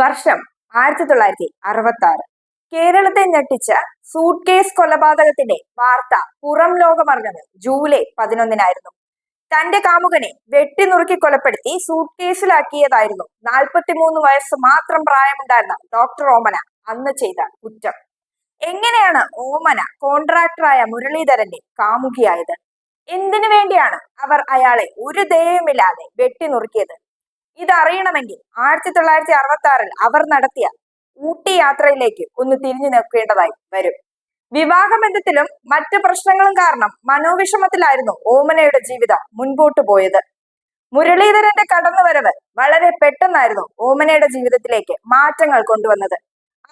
വർഷം ആയിരത്തി തൊള്ളായിരത്തി അറുപത്തി ആറ് കേരളത്തെ ഞെട്ടിച്ച സൂട്ട് കേസ് കൊലപാതകത്തിന്റെ വാർത്ത പുറം ലോകമറിഞ്ഞത് ജൂലൈ പതിനൊന്നിനായിരുന്നു. തന്റെ കാമുകനെ വെട്ടിനുറുക്കി കൊലപ്പെടുത്തി സൂട്ട് കേസിലാക്കിയതായിരുന്നു നാൽപ്പത്തിമൂന്ന് വയസ്സ് മാത്രം പ്രായമുണ്ടായിരുന്ന ഡോക്ടർ ഓമന അന്ന് ചെയ്ത കുറ്റം. എങ്ങനെയാണ് ഓമന കോൺട്രാക്ടറായ മുരളീധരന്റെ കാമുകിയായത്? എന്തിനു വേണ്ടിയാണ് അവർ അയാളെ ഒരു ദയവുമില്ലാതെ വെട്ടിനുറുക്കിയത്? ഇതറിയണമെങ്കിൽ ആയിരത്തി തൊള്ളായിരത്തി അറുപത്തി ആറിൽ അവർ നടത്തിയ ഊട്ടി യാത്രയിലേക്ക് ഒന്ന് തിരിഞ്ഞു നോക്കേണ്ടതായി വരും. വിവാഹബന്ധത്തിലും മറ്റു പ്രശ്നങ്ങളും കാരണം മനോവിഷമത്തിലായിരുന്നു ഓമനയുടെ ജീവിതം മുൻപോട്ട് പോയത്. മുരളീധരന്റെ കടന്നുവരവ് വളരെ പെട്ടെന്നായിരുന്നു ഓമനയുടെ ജീവിതത്തിലേക്ക് മാറ്റങ്ങൾ കൊണ്ടുവന്നത്.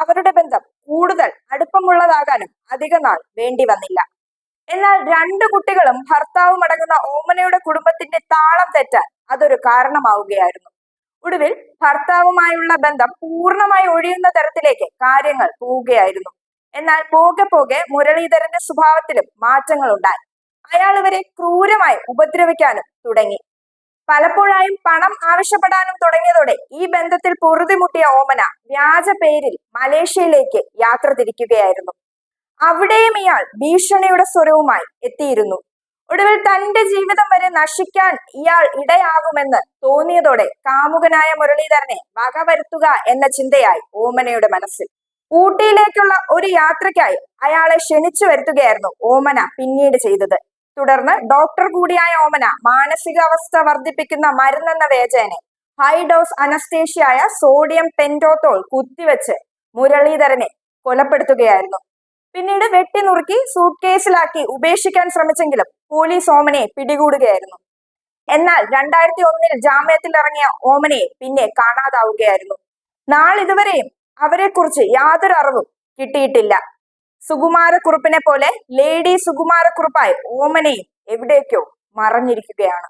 അവരുടെ ബന്ധം കൂടുതൽ അടുപ്പമുള്ളതാകാനും അധിക നാൾ വേണ്ടി വന്നില്ല. എന്നാൽ രണ്ടു കുട്ടികളും ഭർത്താവും അടങ്ങുന്ന ഓമനയുടെ കുടുംബത്തിന്റെ താളം തെറ്റാൻ അതൊരു കാരണമാവുകയായിരുന്നു. ഒടുവിൽ ഭർത്താവുമായുള്ള ബന്ധം പൂർണമായി ഒഴിയുന്ന തരത്തിലേക്ക് കാര്യങ്ങൾ പോവുകയായിരുന്നു. എന്നാൽ പോകെ പോകെ മുരളീധരന്റെ സ്വഭാവത്തിലും മാറ്റങ്ങൾ ഉണ്ടായി. അയാൾ ഇവരെ ക്രൂരമായി ഉപദ്രവിക്കാനും തുടങ്ങി. പലപ്പോഴായും പണം ആവശ്യപ്പെടാനും തുടങ്ങിയതോടെ ഈ ബന്ധത്തിൽ പൊറുതിമുട്ടിയ ഓമന വ്യാജ പേരിൽ മലേഷ്യയിലേക്ക് യാത്ര തിരിക്കുകയായിരുന്നു. അവിടെയും ഇയാൾ ഭീഷണിയുടെ സ്വരവുമായി എത്തിയിരുന്നു. ഒടുവിൽ തന്റെ ജീവിതം വരെ നശിക്കാൻ ഇയാൾ ഇടയാകുമെന്ന് തോന്നിയതോടെ കാമുകനായ മുരളീധരനെ വകവരുത്തുക എന്ന ചിന്തയായി ഓമനയുടെ മനസ്സിൽ. ഊട്ടിയിലേക്കുള്ള ഒരു യാത്രയ്ക്കായി അയാളെ ക്ഷണിച്ചു വരുത്തുകയായിരുന്നു ഓമന പിന്നീട് ചെയ്തത്. തുടർന്ന് ഡോക്ടർ കൂടിയായ ഓമന മാനസികാവസ്ഥ വർദ്ധിപ്പിക്കുന്ന മരുന്നെന്ന വേചേനെ ഹൈ ഡോസ് അനസ്തേഷ്യയായ സോഡിയം പെന്റോത്തോൾ കുത്തിവെച്ച് മുരളീധരനെ കൊലപ്പെടുത്തുകയായിരുന്നു. പിന്നീട് വെട്ടി നുറുക്കി സൂട്ട് കേസിലാക്കി ഉപേക്ഷിക്കാൻ ശ്രമിച്ചെങ്കിലും പോലീസ് ഓമനെ പിടികൂടുകയായിരുന്നു. എന്നാൽ രണ്ടായിരത്തി ഒന്നിൽ ജാമ്യത്തിൽ ഇറങ്ങിയ ഓമനെ പിന്നെ കാണാതാവുകയായിരുന്നു. നാളിതുവരെയും അവരെക്കുറിച്ച് യാതൊരു അറിവും കിട്ടിയിട്ടില്ല. സുകുമാരക്കുറുപ്പിനെ പോലെ ലേഡി സുകുമാരക്കുറുപ്പായി ഓമനെയും എവിടേക്കോ മറഞ്ഞിരിക്കുകയാണ്.